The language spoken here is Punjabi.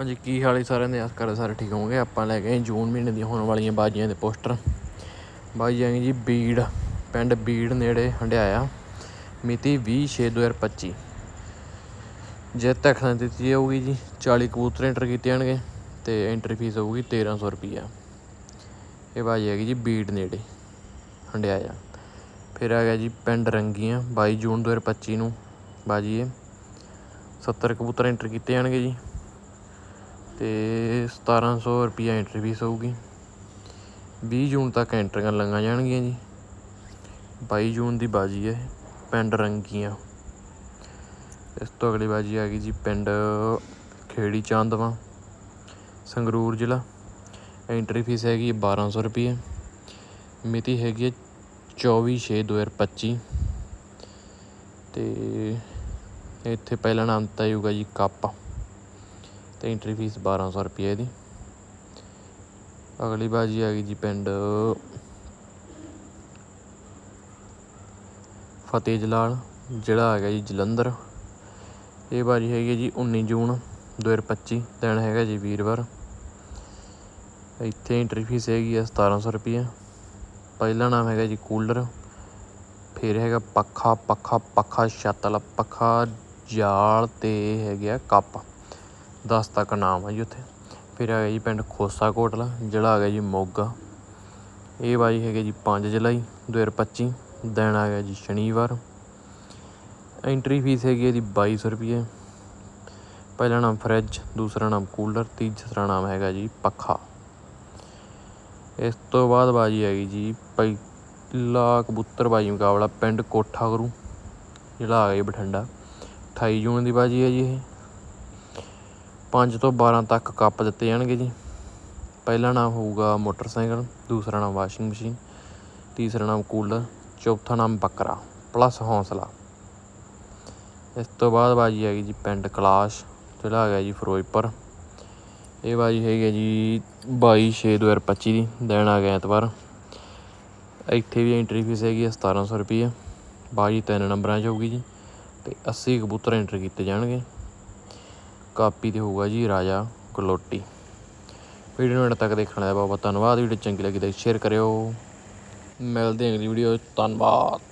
ਹਾਂਜੀ, ਕੀ ਹਾਲ ਹੈ ਸਾਰਿਆਂ ਦੇ? ਆਸ ਕਰਦੇ ਸਾਰੇ ਠੀਕ ਹੋਣਗੇ ਆਪਾਂ ਲੈ ਗਏ ਜੂਨ ਮਹੀਨੇ ਦੀਆਂ ਹੋਣ ਵਾਲੀਆਂ ਬਾਜੀਆਂ ਦੇ ਪੋਸਟਰ। ਬਾਜੀ ਆਏਗੀ ਜੀ ਬੀੜ, ਪਿੰਡ ਬੀੜ ਨੇੜੇ ਹੰਡਿਆਇਆ, ਮਿਤੀ 20/6/2025 ਜਿੱਤ ਤੱਕ ਦਿੱਤੀ ਜਾਊਗੀ ਜੀ 40 ਕਬੂਤਰ ਐਂਟਰ ਕੀਤੇ ਜਾਣਗੇ ਤੇ ਐਂਟਰੀ ਫੀਸ ਹੋਊਗੀ 1300 ਰੁਪਈਆ। ਇਹ ਬਾਜੀ ਹੈਗੀ ਜੀ ਬੀੜ ਨੇੜੇ ਹੰਡਿਆਇਆ। ਫਿਰ ਆ ਗਿਆ ਜੀ ਪਿੰਡ ਰੰਗੀਆਂ 22 ਜੂਨ 2025 ਨੂੰ ਬਾਜੀ ਇਹ 70 ਕਬੂਤਰ ਐਂਟਰ ਕੀਤੇ ਜਾਣਗੇ ਜੀ। ਤੇ 1700 ਰੁਪਿਆ ਐਂਟਰੀ ਫੀਸ ਹੋਊਗੀ। 20 ਜੂਨ ਤੱਕ ਐਂਟਰੀਆਂ ਲੰਗਾ ਜਾਣਗੀਆਂ ਜੀ। 22 ਜੂਨ ਦੀ ਬਾਜੀ ਹੈ, ਪਿੰਡ ਰੰਗੀਆਂ। ਇਸ ਤੋਂ ਅਗਲੀ ਬਾਜੀ ਆ ਗਈ ਜੀ ਪਿੰਡ ਖੇੜੀ ਚਾਂਦਵਾ, ਸੰਗਰੂਰ ਜ਼ਿਲ੍ਹਾ। ਐਂਟਰੀ ਫੀਸ ਹੈਗੀ 1200 ਰੁਪਏ ਮਿਤੀ ਹੈਗੀ ਹੈ 24/6/2025 ਤੇ ਇੱਥੇ ਪਹਿਲਾ ਨਾਮ ਦਿੱਤਾ ਜਾਊਗਾ ਜੀ ਕੱਪ। ਤੇ ਐਂਟਰੀ ਫੀਸ 1200 ਰੁਪਏ ਦੀ ਅਗਲੀ ਬਾਜੀ ਆ ਗਈ ਜੀ ਪਿੰਡ ਫਤਿਹ ਜਲਾਲ, ਜਿਹੜਾ ਹੈਗਾ ਜੀ ਜਲੰਧਰ। ਇਹ ਬਾਜੀ ਹੈਗੀ ਜੀ 19 ਜੂਨ 2025 ਦਿਨ ਹੈਗਾ ਜੀ ਵੀਰਵਾਰ। ਇੱਥੇ ਐਂਟਰੀ ਫੀਸ ਹੈਗੀ ਆ 1700 ਰੁਪਏ। ਪਹਿਲਾ ਨਾਮ ਹੈਗਾ ਜੀ ਕੂਲਰ। ਫਿਰ ਹੈਗਾ ਪੱਖਾ ਪੱਖਾ ਪੱਖਾ ਛੱਤਲ ਪੱਖਾ ਜਾਲ ਤੇ ਹੈਗਾ ਕੱਪ। 10 ਤੱਕ ਨਾਮ ਹੈ ਜੀ ਉੱਥੇ। ਫਿਰ ਆ ਗਿਆ ਜੀ ਪਿੰਡ ਖੋਸਾ ਕੋਟਲਾ, ਜਿਹੜਾ ਆ ਗਿਆ ਜੀ ਮੋਗਾ। ਇਹ ਬਾਈ ਹੈਗੇ ਜੀ 5 ਜੁਲਾਈ 2025 ਦਿਨ ਆ ਗਿਆ ਜੀ ਸ਼ਨੀਵਾਰ। ਐਂਟਰੀ ਫੀਸ ਹੈਗੀ ਹੈ ਜੀ 2200 ਰੁਪਏ ਪਹਿਲਾ ਨਾਮ ਫਰਿੱਜ ਦੂਸਰਾ ਨਾਮ ਕੂਲਰ ਤੀਸਰਾ ਨਾਮ ਹੈਗਾ ਜੀ ਪੱਖਾ। ਇਸ ਤੋਂ ਬਾਅਦ ਬਾਜੀ ਹੈਗੀ ਜੀ ਪਹਿਲਾ ਕਬੂਤਰ ਬਾਜੀ ਮੁਕਾਬਲਾ ਪਿੰਡ ਕੋਠਾ ਗੁਰੂ, ਜਿਹੜਾ ਆ ਗਿਆ ਬਠਿੰਡਾ। 28 ਜੂਨ ਦੀ ਬਾਜੀ ਹੈ ਜੀ ਇਹ। 5 ਤੋਂ 12 ਤੱਕ ਕੱਪ ਦਿੱਤੇ ਜਾਣਗੇ ਜੀ। ਪਹਿਲਾ ਨਾਮ ਹੋਊਗਾ ਮੋਟਰਸਾਈਕਲ, ਦੂਸਰਾ ਨਾਮ ਵਾਸ਼ਿੰਗ ਮਸ਼ੀਨ, ਤੀਸਰਾ ਨਾਮ ਕੂਲਰ, ਚੌਥਾ ਨਾਮ ਬੱਕਰਾ, ਪਲੱਸ ਹੌਸਲਾ। ਇਸ ਤੋਂ ਬਾਅਦ ਬਾਜੀ ਹੈਗੀ ਜੀ ਪਿੰਡ ਕਲਾਸ਼ ਜਿਹੜਾ ਹੈਗਾ ਜੀ ਫਿਰੋਜ਼ਪੁਰ। ਇਹ ਬਾਜੀ ਹੈਗੀ ਹੈ ਜੀ 22 ਛੇ 2025 ਦੀ ਦਿਨ ਆ ਗਿਆ ਐਤਵਾਰ। ਇੱਥੇ ਵੀ ਐਂਟਰੀ ਫੀਸ ਹੈਗੀ ਹੈ 1700 ਰੁਪਏ ਬਾਜੀ ਤਿੰਨ ਨੰਬਰਾਂ 'ਚ ਹੋਊਗੀ ਜੀ ਤੇ 80 ਕਬੂਤਰ ਐਂਟਰ ਕੀਤੇ ਜਾਣਗੇ। ਕਾਪੀ ਤੇ ਹੋਊਗਾ ਜੀ ਰਾਜਾ ਕਲੋਟੀ। ਵੀਡੀਓ ਨੂੰ ਅੰਤ ਤੱਕ ਦੇਖਣ ਦਾ ਬਹੁਤ ਬਹੁਤ ਧੰਨਵਾਦ। ਵੀਡੀਓ ਚੰਗੀ ਲੱਗੀ ਤਾਂ ਸ਼ੇਅਰ ਕਰਿਓ। ਮਿਲਦੇ ਹਾਂ ਅਗਲੀ ਵੀਡੀਓ ਧੰਨਵਾਦ।